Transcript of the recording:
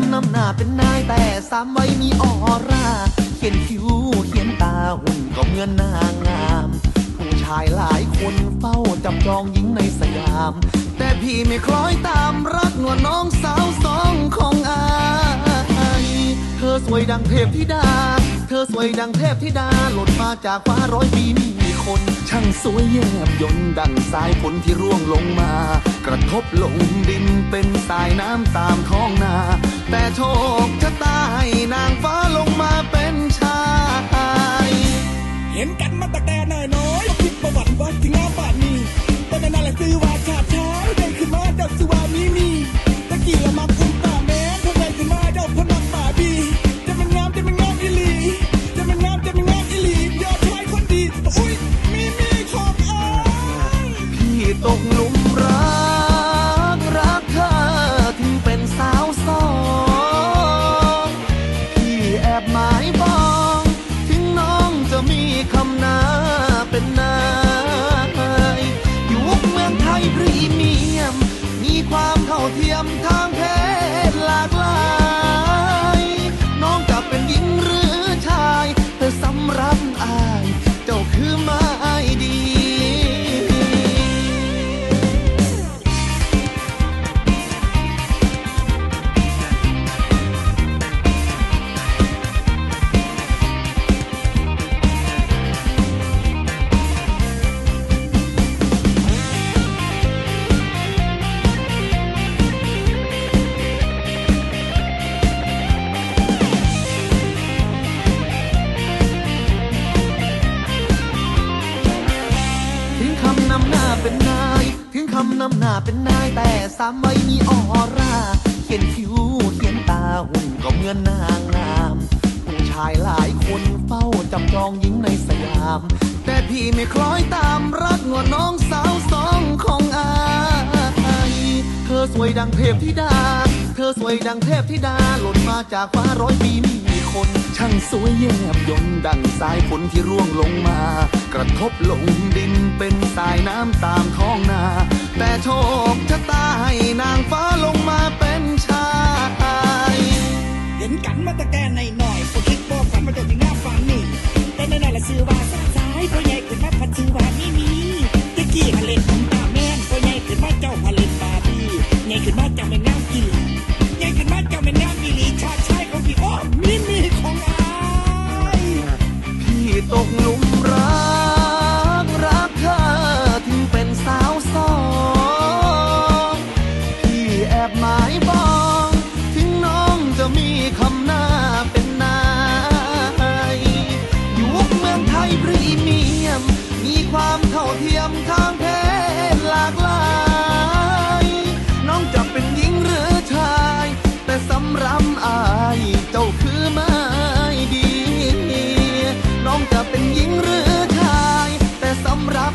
ำนำหน้าเป็นนายแต่สามไว้มีออร่า เขียนคิ้วเขียนตาหุ่นก็เหมือนนางงาม ผู้ชายหลายคนเฝ้าจับจองหญิงในสยาม แต่พี่ไม่คล้อยตามรักนวลน้องสาวสองของอายเธอสวยดังเทพธิดา เธอสวยดังเทพธิดาหล่นมาจากฟ้าร้อยปีมีคนช่าง สวยแยบยนดังสายฝนที่ร่วงลงมา กระทบลงดินเป็นสายน้ำตามท้องนา แต่โชคชะตาให้นางฟ้าลงมาเป็นชาย เห็นกันมาตั้งแต่น้อยน้อยคิดประวัติว่าถึงงามป่านนี้ำนำหน้าเป็นนายแต่สามไว้มีออร่า เขียนคิ้วเขียนตาหุ่นก็เหมือนนางงาม ผู้ชายหลายคนเฝ้าจับจองหญิงในสยาม แต่พี่ไม่คล้อยตามรักนวน้องสาวสองของอาเธอสวยดังเทพธิดา เธอสวยดังเทพธิดาหล่นมาจากฟ้าร้อยปีมีคนช่างสวยแยบยนต์ดังสายฝนที่ร่วงลงมา กระทบลงดินเป็นสายน้ำตามท้อง โชคชะตาให้นางฟ้าลงมาเป็นชายเห็นกันมาตั้งแต่ในหน่อยๆคนคิดบอกฝันมาจนถึงงามฝันนี่แต่ในนั้นแหละซื้อว่าสาสายพ่อใหญ่ขึ้นมาพันซื้อว่ามีมีตะกี้หันเล่นของตาแม่นพ่อใหญ่ขึ้นมาเจ้าพันเล่นบาร์บี้ใหญ่ขึ้นมาเจ้าเป็นงามกินใหญ่ขึ้นมาเจ้าเป็นงามอีหลีชาติชายของพี่อ้อมีมีของอายพี่ตก หมายปองถึงน้องจะมีคำหน้าเป็นนายอยู่เมืองไทยพรีเมียม มีความเท่าเทียมทางเพศหลากหลาย น้องจะเป็นหญิงหรือชาย แต่สำรับอายเจ้าคือไม้ดี น้องจะเป็นหญิงหรือชาย แต่สำรับ